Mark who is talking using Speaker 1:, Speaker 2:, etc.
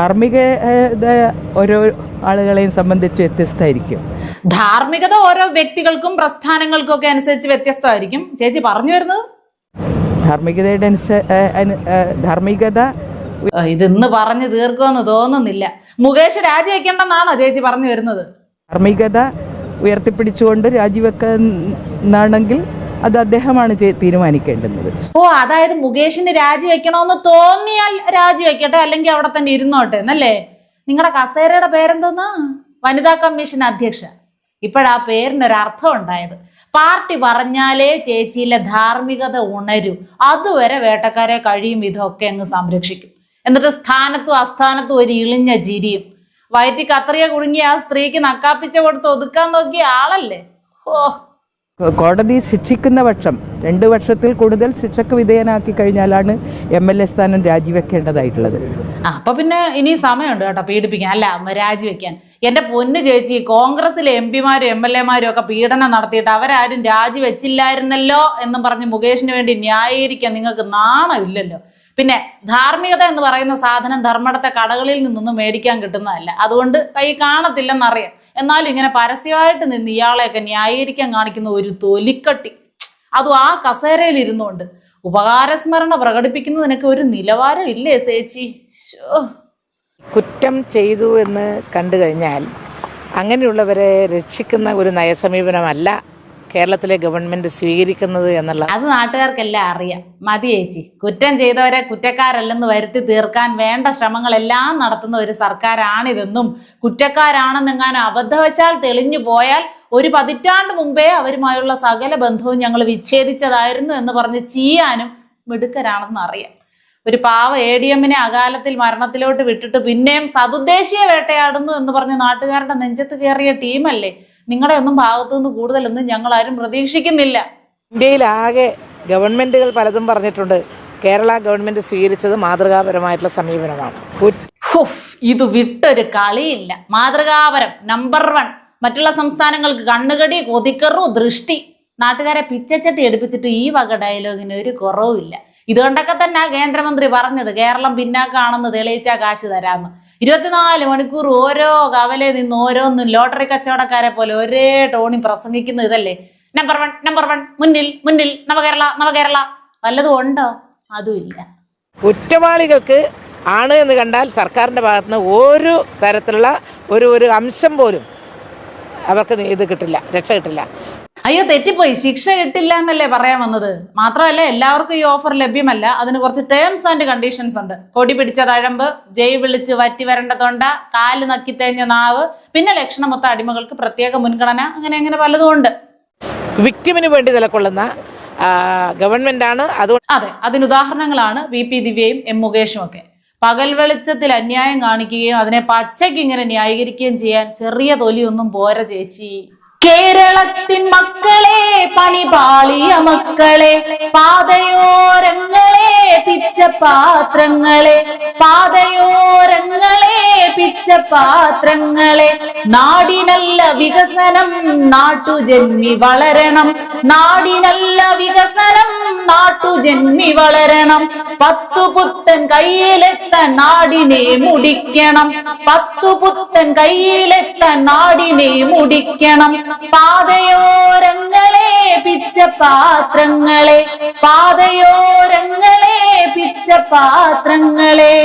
Speaker 1: ധാർമ്മികത ഓരോ ആളുകളെയും സംബന്ധിച്ച് വ്യത്യസ്തമായിരിക്കും.
Speaker 2: ധാർമ്മികത ഓരോ വ്യക്തികൾക്കും പ്രസ്ഥാനങ്ങൾക്കും ഒക്കെ അനുസരിച്ച് വ്യത്യസ്തമായിരിക്കും. ചേച്ചി പറഞ്ഞു വരുന്നത്?
Speaker 1: ധാർമ്മികതയുടെ ധാർമ്മികത
Speaker 2: ഇതിന്ന് പറഞ്ഞു തീർക്കുമെന്ന് തോന്നുന്നില്ല. മുകേഷ് രാജിവെക്കേണ്ടെന്നാണോ ചേച്ചി പറഞ്ഞു വരുന്നത്?
Speaker 1: ധാർമ്മികത ഉയർത്തിപ്പിടിച്ചുകൊണ്ട് രാജിവെക്കുന്നാണെങ്കിൽ അത് അദ്ദേഹമാണ് തീരുമാനിക്കേണ്ടുന്നത്.
Speaker 2: ഓ അതായത് മുകേഷിന് രാജിവെക്കണമെന്ന് തോന്നിയാൽ രാജിവെക്കട്ടെ അല്ലെങ്കിൽ അവിടെ തന്നെ ഇരുന്നോട്ടെ എന്നല്ലേ? നിങ്ങളുടെ കസേരയുടെ പേരെന്തോന്നാ? വനിതാ കമ്മീഷൻ അധ്യക്ഷ. ഇപ്പോഴാ പേരിനൊരു അർത്ഥം ഉണ്ടായത്. പാർട്ടി പറഞ്ഞാലേ ചേച്ചിയിലെ ധാർമ്മികത ഉണരൂ. അതുവരെ വേട്ടക്കാരെ കഴിയും ഇതൊക്കെ അങ്ങ് സംരക്ഷിക്കും. എന്നിട്ട് സ്ഥാനത്തും അസ്ഥാനത്തും ഒരു ഇളിഞ്ഞ ചിരിയും. വയറ്റി കത്രിയ കുടുങ്ങിയ ആ സ്ത്രീക്ക് നക്കാപ്പിച്ച കൊടുത്ത് ഒതുക്കാൻ നോക്കിയ ആളല്ലേ? ഓ
Speaker 1: കോടതി ശിക്ഷിക്കുന്ന പക്ഷം രണ്ട് വർഷത്തിൽ കൂടുതൽ ശിക്ഷക്ക് വിധേയനാക്കി കഴിഞ്ഞാലാണ് എം എൽ എ സ്ഥാനം രാജിവെക്കേണ്ടതായിട്ടുള്ളത്.
Speaker 2: ആ, അപ്പൊ പിന്നെ ഇനി സമയമുണ്ട് കേട്ടോ പീഡിപ്പിക്കാൻ. അല്ല രാജിവെക്കാൻ. എന്റെ പൊന്ന് ചേച്ചി കോൺഗ്രസിലെ എം പിമാരും എം എൽ എമാരും ഒക്കെ പീഡനം നടത്തിയിട്ട് അവരാരും രാജിവെച്ചില്ലായിരുന്നല്ലോ എന്നും പറഞ്ഞ് മുകേഷിന് വേണ്ടി ന്യായീകരിക്കാൻ നിങ്ങൾക്ക് നാണമില്ലല്ലോ. പിന്നെ ധാർമ്മികത എന്ന് പറയുന്ന സാധനം ധർമ്മടത്തെ കടകളിൽ നിന്നൊന്നും മേടിക്കാൻ കിട്ടുന്നതല്ല. അതുകൊണ്ട് കൈ കാണത്തില്ലെന്നറിയാം. എന്നാലും ഇങ്ങനെ പരസ്യമായിട്ട് നിന്ന് ഇയാളെയൊക്കെ ന്യായീകരിക്കാൻ കാണിക്കുന്ന ഒരു തൊലിക്കട്ടി അതും ആ കസേരയിൽ ഇരുന്നുകൊണ്ട് ഉപകാരസ്മരണ പ്രകടിപ്പിക്കുന്നതിനൊക്കെ ഒരു നിലവാരം ഇല്ലേ ചേച്ചി.
Speaker 3: കുറ്റം ചെയ്തു എന്ന് കണ്ടു കഴിഞ്ഞാൽ അങ്ങനെയുള്ളവരെ രക്ഷിക്കുന്ന ഒരു നയസമീപനമല്ല കേരളത്തിലെ ഗവൺമെന്റ് സ്വീകരിക്കുന്നത് എന്നുള്ള
Speaker 2: അത് നാട്ടുകാർക്കെല്ലാം അറിയാം. മതി ചേച്ചി. കുറ്റം ചെയ്തവരെ കുറ്റക്കാരല്ലെന്ന് വരുത്തി തീർക്കാൻ വേണ്ട ശ്രമങ്ങളെല്ലാം നടത്തുന്ന ഒരു സർക്കാരാണിതെന്നും കുറ്റക്കാരാണെന്നെങ്ങാനും അബദ്ധവശാൽ തെളിഞ്ഞു പോയാൽ ഒരു പതിറ്റാണ്ട് മുമ്പേ അവരുമായുള്ള സകല ബന്ധവും ഞങ്ങൾ വിച്ഛേദിച്ചതായിരുന്നു എന്ന് പറഞ്ഞ് ചെയ്യാനും മിടുക്കരാണെന്ന് അറിയാം. ഒരു പാവ എ ഡി എമ്മിനെ അകാലത്തിൽ മരണത്തിലോട്ട് വിട്ടിട്ട് പിന്നെയും സതുദ്ദേശീയ വേട്ടയാടുന്നു എന്ന് പറഞ്ഞ് നാട്ടുകാരുടെ നെഞ്ചത്ത് കയറിയ ടീമല്ലേ? നിങ്ങളുടെ ഒന്നും ഭാഗത്തു നിന്ന് കൂടുതലൊന്നും ഞങ്ങൾ ആരും പ്രതീക്ഷിക്കുന്നില്ല.
Speaker 3: ഇന്ത്യയിലാകെ ഗവൺമെന്റുകൾ പലതും പറഞ്ഞിട്ടുണ്ട്. കേരള ഗവൺമെന്റ് സ്വീകരിച്ചത് മാതൃകാപരമായിട്ടുള്ള സമീപനമാണ്.
Speaker 2: ഇത് വിട്ടൊരു കളിയില്ല. മാതൃകാപരം നമ്പർ വൺ മറ്റുള്ള സംസ്ഥാനങ്ങൾക്ക് കണ്ണുകടി കൊതിക്കറു ദൃഷ്ടി. നാട്ടുകാരെ പിച്ചച്ചട്ടി എടുപ്പിച്ചിട്ട് ഈ വക ഡയലോഗിന് ഒരു കുറവുമില്ല. ഇതുകൊണ്ടൊക്കെ തന്നെ കേന്ദ്രമന്ത്രി പറഞ്ഞത് കേരളം പിന്നാക്കാണെന്ന് തെളിയിച്ചാൽ കാശ് തരാമെന്ന് ഇരുപത്തിനാല് മണിക്കൂർ ഓരോ കവലെ നിന്ന് ഓരോന്നും ലോട്ടറി കച്ചവടക്കാരെ പോലെ ഒരേ ടോണി പ്രസംഗിക്കുന്ന ഇതല്ലേ? നമ്പർ വൺ നമ്പർ വൺ മുന്നിൽ മുന്നിൽ നവകേരള നവകേരള. വല്ലതും ഉണ്ടോ? അതുമില്ല
Speaker 3: കുറ്റവാളികൾക്ക് ആണ് എന്ന് കണ്ടാൽ സർക്കാരിന്റെ ഭാഗത്തുനിന്ന് ഒരു തരത്തിലുള്ള ഒരു ഒരു അംശം പോലും അവർക്ക് ഇത് കിട്ടില്ല രക്ഷ കിട്ടില്ല.
Speaker 2: അയ്യോ തെറ്റിപ്പോയി. ശിക്ഷ കിട്ടില്ല എന്നല്ലേ പറയാൻ വന്നത്? മാത്രമല്ല എല്ലാവർക്കും ഈ ഓഫർ ലഭ്യമല്ല. അതിന് കുറച്ച് ടേംസ് ആൻഡ് കണ്ടീഷൻസ് ഉണ്ട്. കൊടി പിടിച്ച തഴമ്പ് ജയ് വിളിച്ച് വറ്റി വരണ്ട തൊണ്ട കാൽ നക്കി തേഞ്ഞ നാവ് പിന്നെ ലക്ഷണമൊത്ത അടിമകൾക്ക് പ്രത്യേക മുൻഗണന അങ്ങനെ അങ്ങനെ പലതും ഉണ്ട്.
Speaker 3: വിക്ടിമിന് വേണ്ടി നിലകൊള്ളുന്ന ഗവൺമെന്റ് ആണ്. അതുകൊണ്ട്
Speaker 2: അതെ അതിന് ഉദാഹരണങ്ങളാണ് വി പി ദിവ്യയും എം മുകേഷും ഒക്കെ. പകൽ വെളിച്ചത്തിൽ അന്യായം കാണിക്കുകയും അതിനെ പച്ചയ്ക്ക് ഇങ്ങനെ ന്യായീകരിക്കുകയും ചെയ്യാൻ ചെറിയ തൊലിയൊന്നും പോര ചേച്ചി. കേരളത്തിൻ മക്കളെ പണിപാളിയ മക്കളെ പാതയോരങ്ങളെ പിച്ച പാത്രങ്ങളെ പാതയോരങ്ങളെ പിച്ച പാത്രങ്ങളെ. നാടിനല്ല വികസനം നാട്ടുജന്മി വളരണം. നാടിനല്ല വികസനം നാട്ടുജന്മി വളരണം. പത്തു പുത്തൻ കയ്യിലെത്താൻ നാടിനെ മുടിക്കണം. പത്തു പുത്തൻ കയ്യിലെത്താൻ നാടിനെ മുടിക്കണം. പാതയോരങ്ങളെ പിച്ച പാത്രങ്ങളെ പാതയോരങ്ങളെ പിച്ച പാത്രങ്ങളെ.